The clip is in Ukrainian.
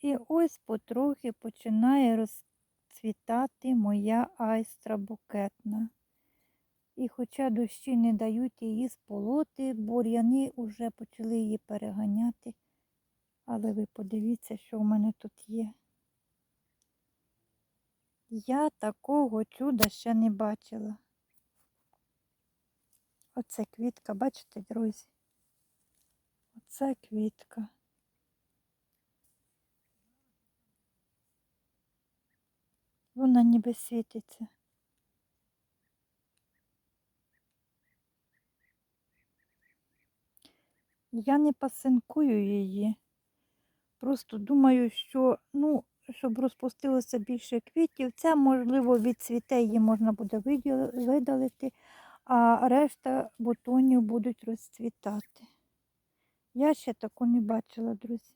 І ось потрохи починає розцвітати моя айстра букетна. І хоча дощі не дають її сполоти, бур'яни вже почали її переганяти. Але ви подивіться, що в мене тут є. Я такого чуда ще не бачила. Оце квітка, бачите, друзі? Оце квітка. Вона ніби світиться. Я не пасинкую її. Просто думаю, що, ну, щоб розпустилося більше квітів, це, можливо, відцвіте її можна буде видалити, а решта бутонів будуть розцвітати. Я ще таку не бачила, друзі.